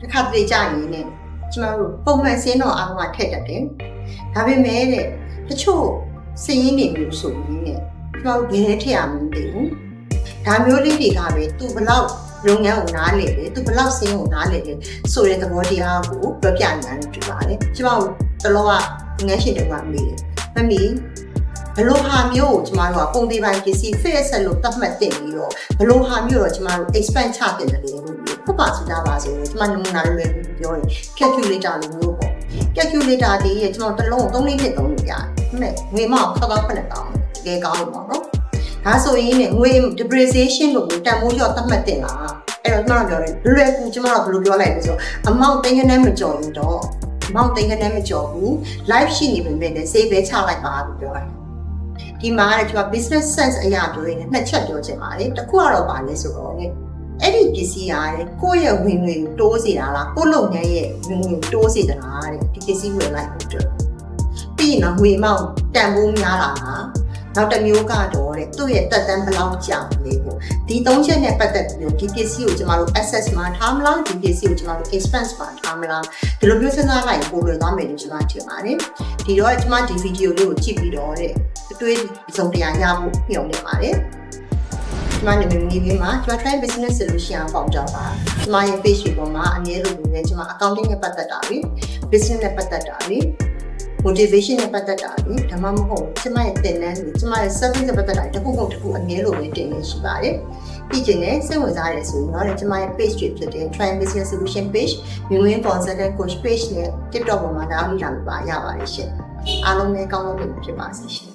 တစ်ခါတလေကြာရင်ねကျမတို့ပုံမှန်စင်းတော့အားလုံးကထည့်တတ်တယ်ဒါပေမဲ့တဲ့တချို့စင်းရင်းတွေမျိုးဆိုရင်ねကျမတို့ဘယ်နဲ့ထည့်ရမလဲမသိဘူးဒါမျိုးလေးတွေကပဲသူဘလောက်လုပ်ငန်းကိုနားလေတယ်သူဘလောက်စင်းကိုနားလေတယ်ဆိုတဲ့သဘောတရားကိုပြောပြနေတာနဲ့တွေ့ပါတယ်ကျမတို့တလောကငန်းရှိတယ်ကမေးတယ်မမီဘယ်လိုဟာမျိုးကိုကျမတို့ကပုံသေးပိုင်းပစ္စည်း face ဆက်လို့သတ်မှတ်တင်ပြီးတော့ဘယ်လိုဟာမျိုးတော့ကျမတို့ expand ချတင်တယ်လို့ပြော ဖတ်ပါစတာပါဆိုရင်ကျမနမူနာလေးပဲပြောရင် calculator လိုမျိုးပေါ့ calculator ဒီရဲ့ကျွန်တော်တစ်လုံး3လေးနှစ်သုံးလို့ရတယ်။ဟုတ်ငွေမောက်ခောက်ခောက်ခနဲ့တောင်းတကယ်ကောင်းလို့ပေါ့နော်။ဒါဆိုရင်ငွေ depreciation လို့တန်ဖိုးကျော်သတ်မှတ်တင်လာ။အဲ့တော့ကျွန်တော်ပြောတယ်လွယ်ကူကျွန်တော်ဘယ်လိုပြောလိုက်လဲဆိုအမောင့်သိန်းခနဲ့မကျော်ရင်တော့အမောင့်သိန်းခနဲ့မကျော်ဘူး live ရှိနေပေမဲ့လည်း save ပဲချလိုက်ပါလို့ပြောတယ်။ဒီမှာကကျွန်တော် business sense အရာပြောရင်နှစ်ချက်ပြောချင်ပါတယ်။တစ်ခုကတော့ပါလဲဆိုတော့လေ အဲ့ဒီပစ္စည်းရတယ်ကိုယ့်ရဲ့ဝင်ငွေကိုတိုးစေတာလားကိုယ့်လုပ်ငန်းရဲ့ဝင်ငွေကိုတိုးစေတာလားတဲ့ဒီပစ္စည်းဝင်လိုက်ဖို့အတွက်ပြီးရင်တော့ငွေမောက်တန်ဖိုးများတာလားနောက်တစ်မျိုးကတော့တဲ့သူ့ရဲ့တက်တန်းဘယ်လောက်ကြာလဲပေါ့ဒီသုံးချက်နဲ့ပတ်သက်ပြီးတော့ဒီပစ္စည်းကိုကျမတို့ access မှာထားမလားဒီပစ္စည်းကိုကျမတို့ expense မှာထားမလားဒီလိုမျိုးစဉ်းစားလိုက်ပို့လွယ်သွားမယ်လို့ကျွန်မထင်ပါတယ်ဒီတော့ကျမဒီဗီဒီယိုလေးကိုကြည့်ပြီးတော့တဲ့အတွေ့အကြုံတရားရဖို့မျှော်လင့်ပါတယ် ကျမနာမည်နေပြီးမှာကျမ try business solution အပေါင်းကြောင်းပါကျမရဲ့ page တွေပေါ်မှာအနည်းလို့လည်းကျမ accounting နဲ့ပတ်သက်တာတွေ business နဲ့ပတ်သက်တာတွေ motivation နဲ့ပတ်သက်တာတွေဒါမှမဟုတ်ကျမရဲ့သင်တန်းတွေကျမရဲ့ service နဲ့ပတ်သက်တာတွေတစ်ခုခုတစ်ခုအနည်းလို့ပဲတင်နေရှိပါတယ်ပြီးကျင်လည်းစိတ်ဝင်စားရဆိုရင်တော့ကျမရဲ့ page တွေဖြစ်တဲ့ try business solution page မြင်ဝင် consultant coach page နဲ့ TikTok ပေါ်မှာနောက်လိလာလို့ပါရပါတယ်ရှင်အားလုံးလည်းကောင်းလို့ဖြစ်ပါစေရှင်